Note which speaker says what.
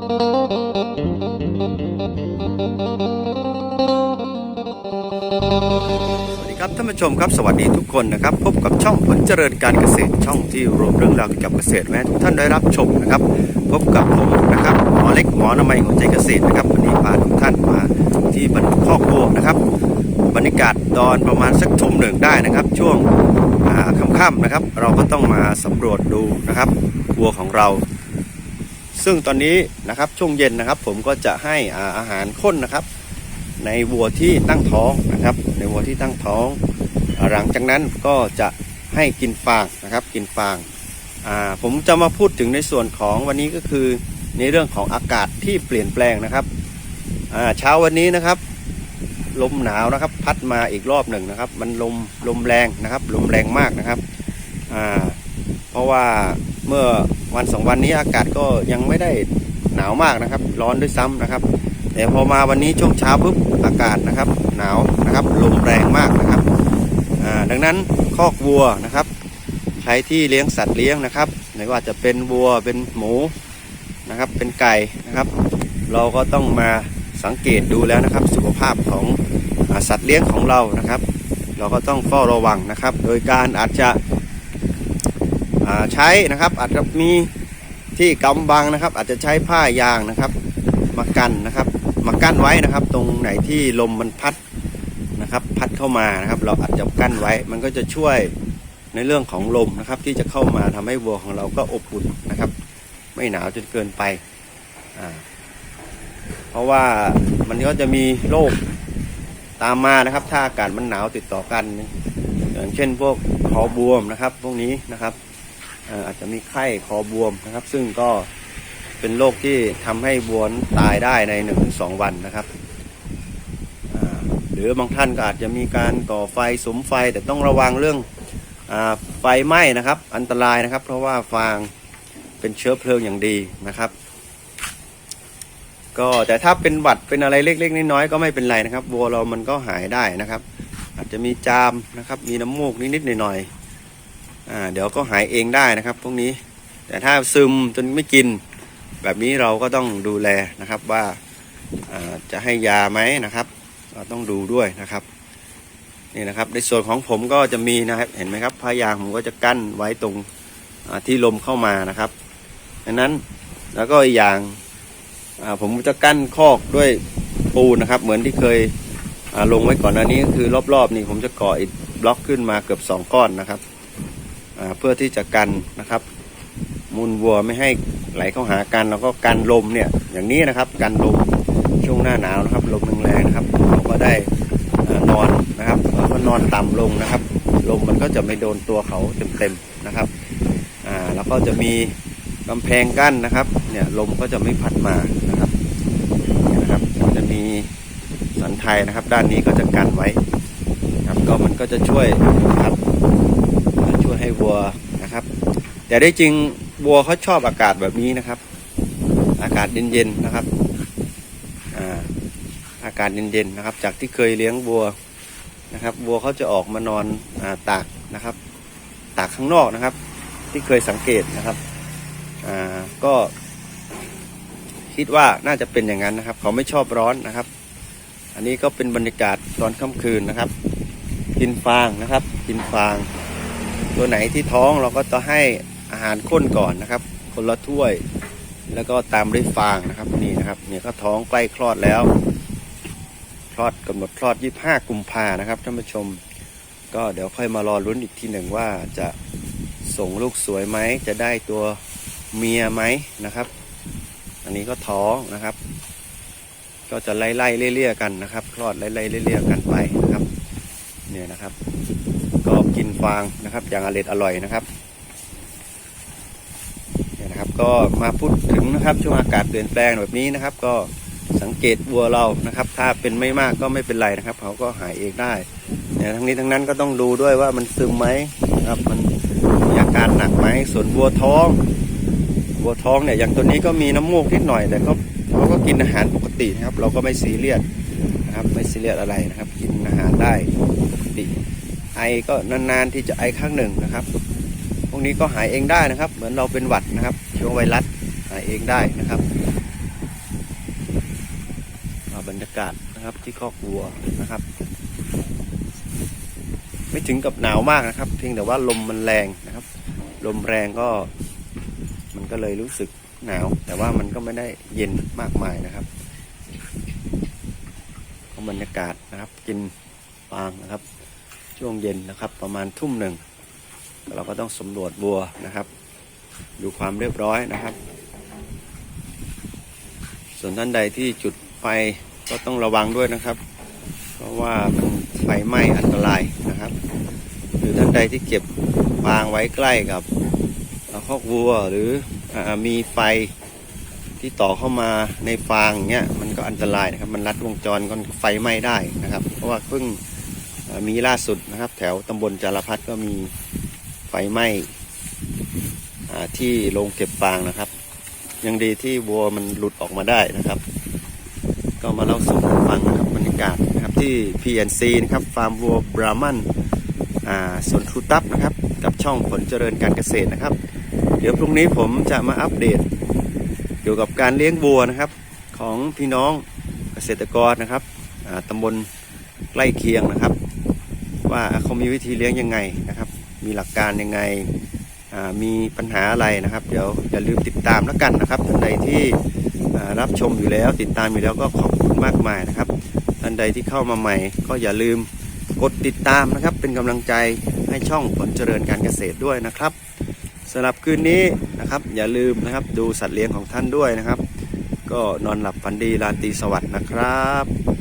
Speaker 1: สวัสดีครับท่านผู้ชมครับสวัสดีทุกคนนะครับ พบกับช่องผลเจริญการเกษตรช่องที่รวมเรื่องราวเกี่ยวกับเกษตรแม้ทุกท่านได้รับชมนะครับ พบกับผมนะครับหมอเล็กหมอนามัยหัวใจเกษตรนะครับวันนี้พาทุกท่านมาที่บรรคอกวัวนะครับ บรรยากาศตอนประมาณสักทุ่มหนึ่งได้นะครับ ช่วงอ่าค่ำๆนะครับ เราก็ต้องมาสำรวจดูนะครับวัวของเรา ซึ่งตอนนี้นะครับช่วงเย็นนะครับ ผมก็จะให้อาหารข้นนะครับ ในวัวที่ตั้งท้องนะครับ ในวัวที่ตั้งท้อง หลังจากนั้นก็จะให้กินฟางนะครับ กินฟางผมจะมาพูดถึงในส่วนของวันนี้ก็คือในเรื่องของอากาศที่เปลี่ยนแปลงนะครับเช้าวันนี้นะครับ ลมหนาวนะครับ พัดมาอีกรอบหนึ่งนะครับ มันลมลมแรงนะครับ ลมแรงมากนะครับเพราะว่า เมื่อวันสองวันนี้อากาศก็ยังไม่ได้หนาวมากนะครับ ร้อนด้วยซ้ำนะครับแต่พอมาวันนี้ช่วงเช้าปุ๊บอากาศนะครับ หนาวนะครับลมแรงมากนะครับดังนั้นคอกวัวนะครับ ใครที่เลี้ยงสัตว์เลี้ยงนะครับไม่ว่าจะเป็นวัวเป็นหมูนะครับ เป็นไก่นะครับ เราก็ต้องมาสังเกตดูแล้วนะครับ สุขภาพของสัตว์เลี้ยงของเรานะครับ เราก็ต้องเฝ้าระวังนะครับ โดยการอาจจะ ใช้นะครับอาจจะมีที่กำบังนะครับ อาจจะใช้ผ้ายางนะครับมากันนะครับ มากั้นไว้นะครับ ตรงไหนที่ลมมันพัดนะครับ พัดเข้ามานะครับ เราอาจจะกั้นไว้ มันก็จะช่วยในเรื่องของลมนะครับ ที่จะเข้ามาทำให้วัวของเราก็อบอุ่นนะครับ ไม่หนาวจนเกินไปเพราะว่ามันก็จะมีโรคตามมานะครับ ถ้าอากาศมันหนาวติดต่อกัน อย่างเช่นพวกคอบวมนะครับ พวกนี้นะครับ อาจจะมีไข้คอบวมนะครับ ซึ่งก็เป็นโรคที่ทำให้วัวนั้นตายได้ใน1นถึงสวันนะครับ หรือบางท่านก็อาจจะมีการก่อไฟสมไฟแต่ต้องระวังเรื่องอไฟไหม้นะครับ อันตรายนะครับ เพราะว่าฟางเป็นเชื้อเพลิงอย่างดีนะครับ ก็แต่ถ้าเป็นหวัดเป็นอะไรเล็ก ๆ น้อยๆก็ไม่เป็นไรนะครับวัวเรามันก็หายได้นะครับ อาจจะมีจามนะครับ มีน้ำมูกนิดๆหน่อยๆ เดี๋ยวก็หายเองได้นะครับ พวกนี้ แต่ถ้าซึมจนไม่กิน แบบนี้เราก็ต้องดูแลนะครับว่าจะให้ยาไหมนะครับ เราต้องดูด้วยนะครับนี่นะครับ ในส่วนของผมก็จะมีนะครับ เห็นไหมครับผ้ายางผมก็จะกั้นไว้ตรงที่ลมเข้ามานะครับดังนั้นแล้วก็อีกอย่างผมจะกั้นคอกด้วยปูนนะครับ เหมือนที่เคยลงไว้ก่อนหน้านี้ก็คือรอบๆนี่ผมจะก่ออิฐบล็อกขึ้นมาเกือบสองก้อนนะครับ เพื่อที่จะกันนะครับมูลวัวไม่ให้ไหลเข้าหากันแล้วก็กันลมเนี่ยอย่างนี้นะครับกันลมช่วงหน้าหนาวนะครับลมแรงๆนะครับเราก็ได้นอนนะครับแล้วก็นอนต่ำลงนะครับ ลมมันก็จะไม่โดนตัวเขาเต็มๆนะครับอ่าแล้วก็จะมีกำแพงกั้นนะครับเนี่ยลมก็จะไม่พัดมานะครับนี่นะครับจะมีสันไทยนะครับ ด้านนี้ก็จะกันไว้ครับก็มันก็จะช่วยนะครับ ให้วัวนะครับ แต่ได้จริงวัวเขาชอบอากาศแบบนี้นะครับ อากาศเย็นๆนะครับอากาศเย็นๆนะครับ จากที่เคยเลี้ยงวัวนะครับวัวเขาจะออกมานอนอตากนะครับ ตากข้างนอกนะครับ ที่เคยสังเกตนะครับก็คิดว่าน่าจะเป็นอย่างนั้นนะครับ เขาไม่ชอบร้อนนะครับ อันนี้ก็เป็นบรรยากาศตอนค่ำคืนนะครับ กินฟางนะครับ กินฟาง ตัวไหนที่ท้องเราก็จะให้อาหารข้นก่อนนะครับ คนละถ้วย แล้วก็ตามด้วยฟางนะครับนี่นะครับเนี่ยก็ท้องใกล้คลอดแล้ว คลอดกำหนดคลอด 25 กุมภานะครับท่านผู้ชม ก็เดี๋ยวค่อยมารอลุ้นอีกทีหนึ่งว่าจะส่งลูกสวยไหมจะได้ตัวเมียไหมนะครับ อันนี้ก็ท้องนะครับ ก็จะไล่ไล่เลี่ยๆกันนะครับ คลอดไล่ไล่เลี่ยๆกันไปนะครับ เนี่ยนะครับก็กินฟางนะครับ อย่างอร่อยอร่อยนะครับเนี่ยนะครับ ก็มาพูดถึงนะครับช่วงอากาศเปลี่ยนแปลงแบบนี้นะครับ ก็สังเกตวัวเรานะครับ ถ้าเป็นไม่มากก็ไม่เป็นไรนะครับ เขาก็หายเองได้เนี่ยทั้งนี้ทั้งนั้นก็ต้องดูด้วยว่ามันซึมไหมนะครับ มันมีอาการหนักไหมส่วนวัวท้องวัวท้องเนี่ยอย่างตัวนี้ก็มีน้ำมูกนิดหน่อยแต่เขาเขาก็กินอาหารปกตินะครับ เราก็ไม่ซีเรียสนะครับ ไม่ซีเรียสอะไรนะครับ กินอาหารได้ ติ ไอก็นานๆที่จะไอครั้งหนึ่งนะครับ พวกนี้ก็หายเองได้นะครับ เหมือนเราเป็นหวัดนะครับช่วงไวรัสหายเองได้นะครับากาศนะครับที่คอกวัวนะครับ ไม่ถึงกับหนาวมากนะครับ เพียงแต่ว่าลมมันแรงนะครับ ลมแรงก็ มันก็เลยรู้สึกหนาว แต่ว่ามันก็ไม่ได้เย็นมากมายนะครับบรรยากาศนะครับ กินฟางนะครับ ช่วงเย็นนะครับ ประมาณทุ่มหนึ่ง เราก็ต้องสำรวจวัวนะครับ ดูความเรียบร้อยนะครับ ส่วนท่านใดที่จุดไฟก็ต้องระวังด้วยนะครับ เพราะว่ามันไฟไหม้อันตรายนะครับ หรือท่านใดที่เก็บฟางไว้ใกล้กับเอ่อคอกวัวหรืออมีไฟที่ต่อเข้ามาในฟางอย่างเงี้ยมันก็อันตรายนะครับ มันรัดวงจรก็ไฟไหม้ได้นะครับ เพราะว่าเพิ่ง มีล่าสุดนะครับ แถวตำบลจารพัฒก็มีไฟไหม้ที่โรงเก็บฟางนะครับ ยังดีที่วัวมันหลุดออกมาได้นะครับ ก็มาเล่าสู่กันฟังนะครับบรรยากาศนะครับที่ PNC นะครับฟาร์มวัวบรามันสวนทรูตับนะครับ กับช่องผลเจริญการเกษตรนะครับ เดี๋ยวพรุ่งนี้ผมจะมาอัปเดต เกี่ยวกับการเลี้ยงวัวนะครับ ของพี่น้องเกษตรกรนะครับตำบลใกล้เคียงนะครับ ว่าเขามีวิธีเลี้ยงยังไงนะครับ มีหลักการยังไงมีปัญหาอะไรนะครับ เดี๋ยวอย่าลืมติดตามแล้วกันนะครับท่านใดที่รับชมอยู่แล้ว ติดตามอยู่แล้วก็ขอบคุณมากมายนะครับท่านใดที่เข้ามาใหม่ ก็อย่าลืมกดติดตามนะครับ เป็นกำลังใจให้ช่องผลเจริญการเกษตรด้วยนะครับสำหรับคืนนี้นะครับอย่าลืมนะครับดูสัตว์เลี้ยงของท่านด้วยนะครับ ก็นอนหลับฝันดีราตรีสวัสดิ์นะครับ